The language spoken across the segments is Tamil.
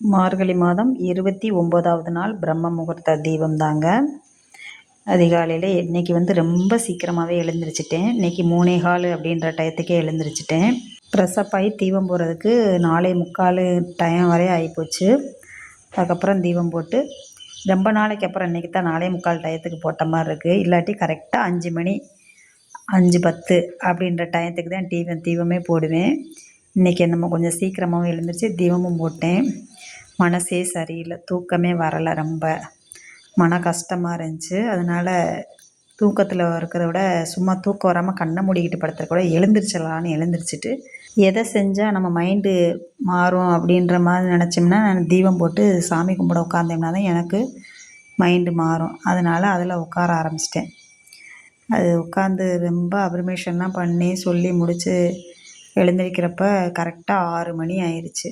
மார்கழி மாதம் இருபத்தி ஒம்போதாவது நாள் பிரம்ம முகூர்த்த தீபம் தாங்க அதிகாலையில் இன்றைக்கி வந்து ரொம்ப சீக்கிரமாகவே எழுந்திரிச்சிட்டேன். இன்றைக்கி மூணே கால் அப்படின்ற டயத்துக்கே எழுந்திரிச்சிட்டேன். ப்ரெஸ்அப் ஆகி தீபம் போடுறதுக்கு நாலே முக்கால் டைம் வரை ஆகிப்போச்சு அதுக்கப்புறம் தீபம் போட்டு ரொம்ப நாளைக்கு அப்புறம் இன்றைக்கி தான் நாலே முக்கால் டயத்துக்கு போட்ட மாதிரி இருக்குது இல்லாட்டி கரெக்டாக அஞ்சு மணி அஞ்சு பத்து அப்படின்ற டயத்துக்கு தான் தீபம் தீபமே போடுவேன். இன்றைக்கி என்னமோ கொஞ்சம் சீக்கிரமாகவும் எழுந்திரிச்சு தீபமும் போட்டேன். மனசே சரியில்லை. தூக்கமே வரலை ரொம்ப. மன கஷ்டமாக இருந்துச்சு. அதனால் தூக்கத்தில் இருக்கிறத விட சும்மா தூக்கம் வராமல் கண்ணை மூடிக்கிட்டு படுத்துற கூட எழுந்திரிச்சிடலான்னு எழுந்திரிச்சிட்டு எதை செஞ்சால் நம்ம மைண்டு மாறும் அப்படின்ற மாதிரி நினச்சோம்னா நான் தீபம் போட்டு சாமி கும்பிட உட்காந்தோம்னா தான் எனக்கு மைண்டு மாறும். அதனால் அதில் உட்கார ஆரம்பிச்சிட்டேன். அது உட்காந்து ரொம்ப அப்ரிமேஷன்லாம் பண்ணி சொல்லி முடித்து எழுந்திரிக்கிறப்ப கரெக்டாக ஆறு மணி ஆயிடுச்சு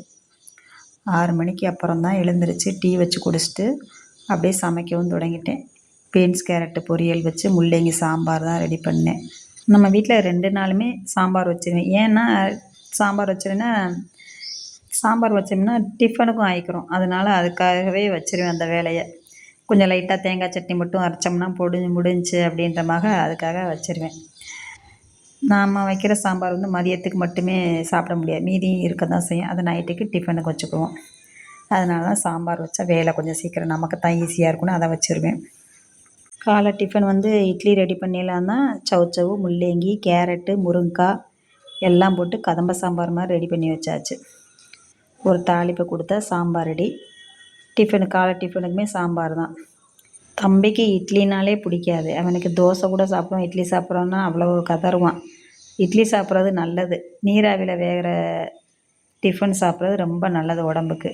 ஆறு மணிக்கு அப்புறம் தான் எழுந்திரிச்சு டீ வச்சு குடிச்சிட்டு அப்படியே சமைக்கவும் தொடங்கிட்டேன். பீன்ஸ் கேரட்டு பொரியல் வச்சு முள்ளங்கி சாம்பார் தான் ரெடி பண்ணேன். நம்ம வீட்டில் ரெண்டு நாளுமே சாம்பார் வச்சுருவேன். ஏன்னா சாம்பார் வச்சுருன்னா சாம்பார் வச்சோம்னா டிஃபனுக்கும் ஆயிக்கிறோம். அதனால் அதுக்காகவே வச்சுருவேன் அந்த வேலையை. கொஞ்சம் லைட்டாக தேங்காய் சட்னி மட்டும் அரைச்சோம்னா பொடி முடிஞ்சு அப்படின்றமாக அதுக்காக வச்சுருவேன். நாம் வைக்கிற சாம்பார் வந்து மதியத்துக்கு மட்டுமே சாப்பிட முடியாது. மீதியும் இருக்க தான் செய்யும். அதை நைட்டுக்கு டிஃபனுக்கு வச்சுக்குவோம் அதனால தான் சாம்பார் வச்சா வேலை கொஞ்சம் சீக்கிரம். நமக்கு தான் ஈஸியாக இருக்கும்னு அதை வச்சுருவேன். காலை டிஃபன் வந்து இட்லி ரெடி பண்ணிடலாம் தான். சவுச்சவு முள்ளங்கி கேரட்டு முருங்கைக்காய் எல்லாம் போட்டு கதம்ப சாம்பார் மாதிரி ரெடி பண்ணி வச்சாச்சு. ஒரு தாளிப்பை கொடுத்தா சாம்பார் ரெடி டிஃபனு காலை டிஃபனுக்குமே சாம்பார் தான். தம்பிக்கு இட்லினாலே பிடிக்காது. அவனுக்கு தோசை கூட சாப்பிடுவான் இட்லி சாப்பிட்றோன்னா அவ்வளோ கதருவான் இட்லி சாப்பிட்றது நல்லது. நீராவியில் வேகிற டிஃபன் சாப்பிட்றது ரொம்ப நல்லது உடம்புக்கு.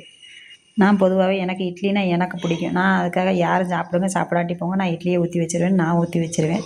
நான் பொதுவாகவே எனக்கு இட்லினா எனக்கு பிடிக்கும். நான் அதுக்காக யாரும் சாப்பிடுங்க சாப்பிடாட்டி போங்க நான் இட்லியை ஊற்றி வச்சிருவேன் நான் ஊற்றி வச்சிருவேன்.